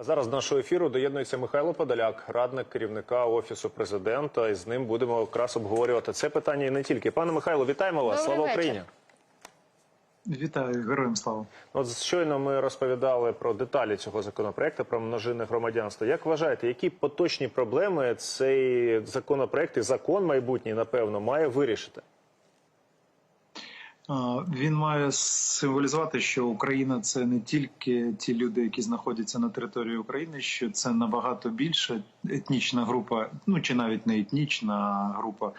А зараз до нашого ефіру доєднується Михайло Подоляк, радник керівника офісу президента. І з ним будемо якраз обговорювати це питання і не тільки. Пане Михайло, вітаємо вас! Добрий Слава вечір. Україні! Вітаю, героям слава. От щойно ми розповідали про деталі цього законопроекту про множинне громадянство. Як вважаєте, які поточні проблеми цей законопроект і закон майбутній, напевно, має вирішити? Він має символізувати, що Україна це не тільки ті люди, які знаходяться на території України, що це набагато більше етнічна група, ну чи навіть не етнічна група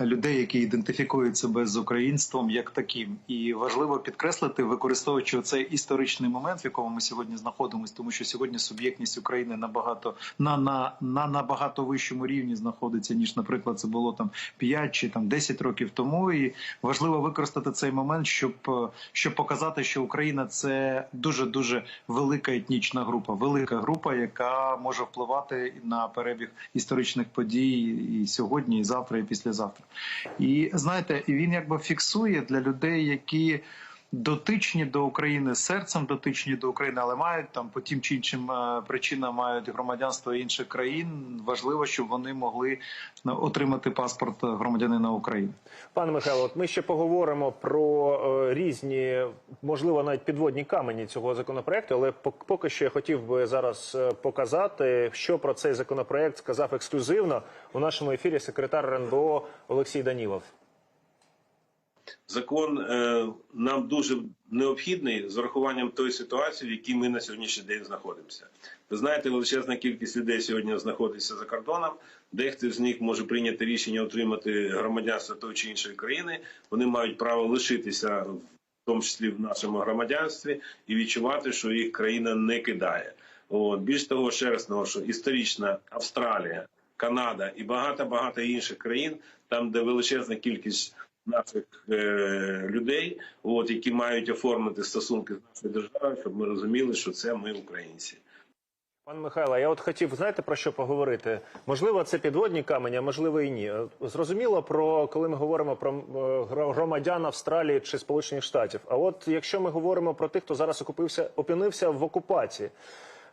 людей, які ідентифікують себе з українством як таким. І важливо підкреслити, використовуючи цей історичний момент, в якому ми сьогодні знаходимося, тому що сьогодні суб'єктність України набагато на, на, на набагато вищому рівні знаходиться ніж, наприклад, це було там 5 чи там 10 років тому. І важливо використати цей момент, щоб, е, щоб показати, що Україна це дуже дуже велика етнічна група, велика група, яка може впливати на перебіг історичних подій і сьогодні, і завтра, і післязавтра. І знаєте, він якби фіксує для людей, які. Дотичні до України серцем дотичні до України, але мають там по тим чи іншим е, причинам мають громадянство інших країн. Важливо, щоб вони могли ну, отримати паспорт громадянина України. Пане Михайло, от ми ще поговоримо про е, різні, можливо, навіть підводні камені цього законопроекту, але пок- поки що я хотів би зараз е, показати, що про цей законопроект сказав ексклюзивно у нашому ефірі секретар РНБО Олексій Данілов. Закон е, нам дуже необхідний з урахуванням тої ситуації, в якій ми на сьогоднішній день знаходимося. Ви знаєте, величезна кількість людей сьогодні знаходиться за кордоном. Дехто з них може прийняти рішення отримати громадянство тої чи іншої країни. Вони мають право лишитися, в тому числі в нашому громадянстві, і відчувати, що їх країна не кидає. От більш того, ще раз наголошу, історична Австралія, Канада і багато багато інших країн, там де величезна кількість наших е, людей, от які мають оформити стосунки з нашою державою, щоб ми розуміли, що це ми українці. Пане Михайло, я от хотів, знаєте, про що поговорити? Можливо, це підводні камені, а можливо і ні. Зрозуміло про коли ми говоримо про е, громадян Австралії чи Сполучених Штатів. А от якщо ми говоримо про тих, хто зараз окупився, опинився в окупації.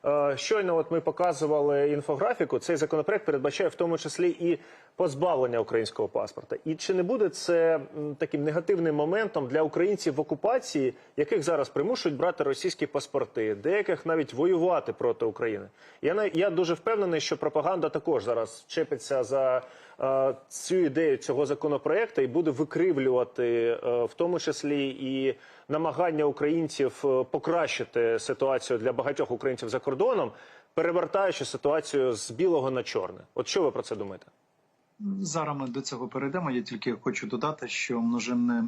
Е, Щойно от ми показували інфографіку. Цей законопроект передбачає в тому числі і позбавлення українського паспорта. І чи не буде це таким негативним моментом для українців в окупації, яких зараз примушують брати російські паспорти, деяких навіть воювати проти України? Я я дуже впевнений, що пропаганда також зараз чепиться за е, цю ідею цього законопроекту і буде викривлювати е, в тому числі і намагання українців е, покращити ситуацію для багатьох українців за кордоном, перевертаючи ситуацію з білого на чорне. От що ви про це думаєте? Зараз ми до цього перейдемо. Я тільки хочу додати, що множинне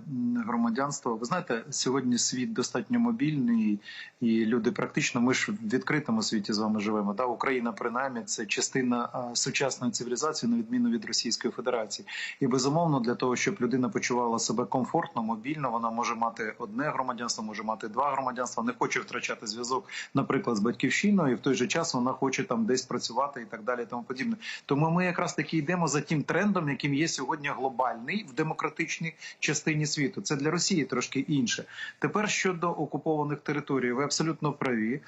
громадянство. Ви знаєте, сьогодні світ достатньо мобільний, і люди практично ми ж в відкритому світі з вами живемо. Да, Україна, принаймні, це частина сучасної цивілізації, на відміну від Російської Федерації. І безумовно, для того, щоб людина почувала себе комфортно, мобільно, вона може мати одне громадянство, може мати два громадянства, не хоче втрачати зв'язок, наприклад, з батьківщиною, і в той же час вона хоче там десь працювати і так далі. і Тому подібне. Тому ми якраз таки йдемо за тим трендом, яким є сьогодні глобальний в демократичній частині світу. Це для Росії трошки інше. Тепер щодо окупованих територій, ви абсолютно праві.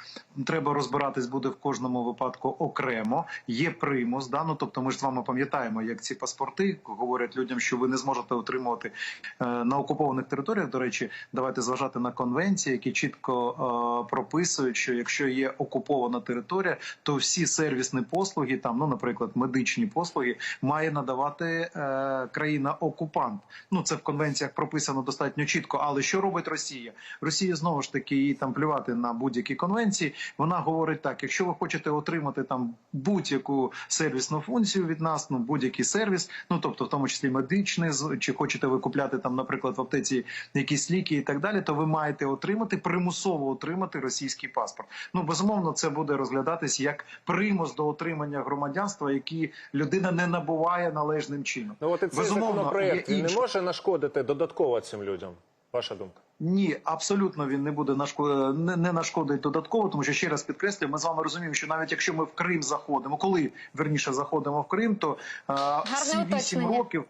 Треба розбиратись буде в кожному випадку окремо. Є примус, да? ну, тобто ми ж з вами пам'ятаємо, як ці паспорти говорять людям, що ви не зможете отримувати е, на окупованих територіях. До речі, давайте зважати на конвенції, які чітко е, прописують, що якщо є окупована територія, то всі сервісні послуги, там, ну, наприклад, медичні послуги, має надавати е, країна-окупант. Ну це в конвенціях прописано достатньо чітко. Але що робить Росія? Росія знову ж таки їй там плювати на будь-які конвенції. Вона говорить так: якщо ви хочете отримати там будь-яку сервісну функцію від нас, ну будь-який сервіс, ну тобто в тому числі медичний, чи хочете ви купляти там, наприклад, в аптеці якісь ліки і так далі, то ви маєте отримати примусово отримати російський паспорт. Ну безумовно, це буде розглядатись як примус до отримання громадянства, які людина не набуває належним чином. Ну от і цей Безумовно, законопроект він не може нашкодити додатково цим людям. Ваша думка? Ні, абсолютно він не буде нашко... не, не нашкодить додатково, тому що ще раз підкреслюю, ми з вами розуміємо, що навіть якщо ми в Крим заходимо, коли верніше заходимо в Крим, то а, всі вісім років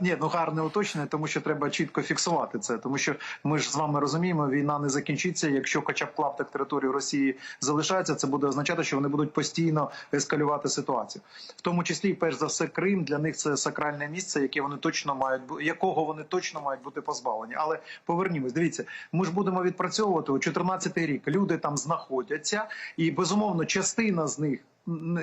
Ні, ну гарне уточнення, тому що треба чітко фіксувати це. Тому що ми ж з вами розуміємо, війна не закінчиться. Якщо хоча б клаптик території Росії залишається, це буде означати, що вони будуть постійно ескалювати ситуацію. В тому числі, перш за все, Крим для них це сакральне місце, яке вони точно мають якого вони точно мають бути позбавлені. Але повернімось, дивіться, ми ж будемо відпрацьовувати у 14-й рік. Люди там знаходяться, і безумовно, частина з них.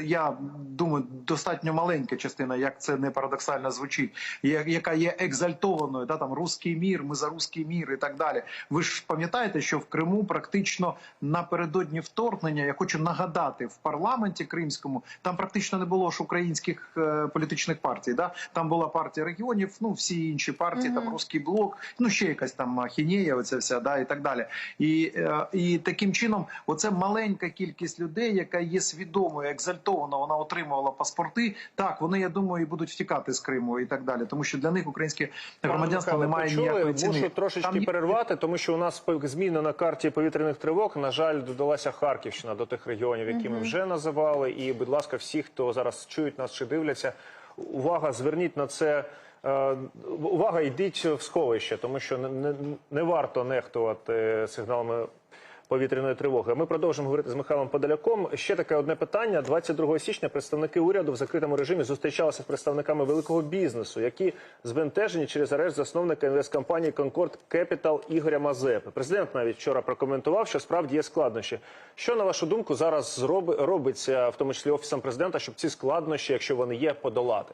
Я думаю, достатньо маленька частина, як це не парадоксально звучить, яка є екзальтованою, да там руський мір, ми за руський мір і так далі. Ви ж пам'ятаєте, що в Криму практично напередодні вторгнення я хочу нагадати в парламенті кримському там практично не було ж українських е, політичних партій. Да? Там була партія регіонів, ну всі інші партії, там руський блок, ну ще якась там ахінея, оця вся, да, і так далі. І, е, і таким чином, оце маленька кількість людей, яка є свідомою, екзальтовано, вона отримувала паспорти. Так, вони, я думаю, і будуть втікати з Криму і так далі, тому що для них українське громадянство не має ніякої ціни. Мушу трошечки Там перервати, тому що у нас зміна на карті повітряних тривог. На жаль, додалася Харківщина до тих регіонів, які ми вже називали. І, будь ласка, всі, хто зараз чують нас чи дивляться, увага, зверніть на це. е, Увага, йдіть в сховище, тому що не, не, не варто нехтувати сигналами повітряної тривоги. Ми продовжимо говорити з Михайлом Подоляком. Ще таке одне питання. 22 січня представники уряду в закритому режимі зустрічалися з представниками великого бізнесу, які збентежені через арешт засновника інвесткомпанії Concord Capital Ігоря Мазепи. Президент навіть вчора прокоментував, що справді є складнощі. Що на вашу думку зараз робиться, в тому числі офісом президента, щоб ці складнощі, якщо вони є, подолати?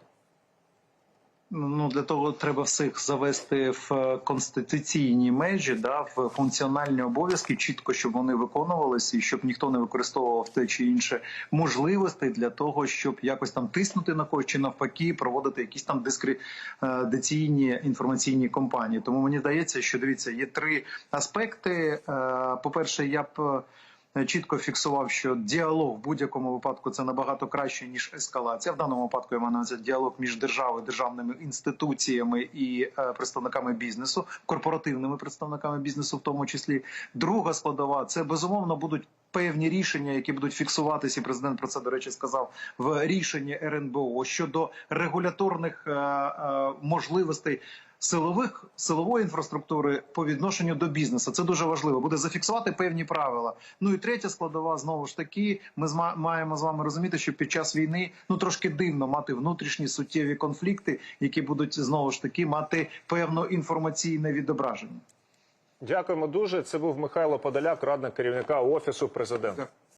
Ну для того треба всіх завести в е, конституційні межі, да, в функціональні обов'язки, чітко, щоб вони виконувалися, і щоб ніхто не використовував те чи інше можливості для того, щоб якось там тиснути на когось чи навпаки проводити якісь там дискредиційні інформаційні кампанії. Тому мені здається, що дивіться, є три аспекти. По перше, я б. Е, Чітко фіксував, що діалог в будь-якому випадку це набагато краще ніж ескалація. В даному випадку я маю на увазі діалог між державою, державними інституціями і е, представниками бізнесу, корпоративними представниками бізнесу, в тому числі. Друга складова це безумовно будуть певні рішення, які будуть фіксуватися. і Президент про це до речі сказав в рішенні РНБО щодо регуляторних е, е, можливостей силових силової інфраструктури по відношенню до бізнесу. Це дуже важливо. Буде зафіксувати певні правила. Ну і третя складова знову ж таки. Ми маємо з вами розуміти, що під час війни ну трошки дивно мати внутрішні суттєві конфлікти, які будуть знову ж таки мати певно інформаційне відображення. Дякуємо дуже. Це був Михайло Подоляк, радник керівника офісу президента.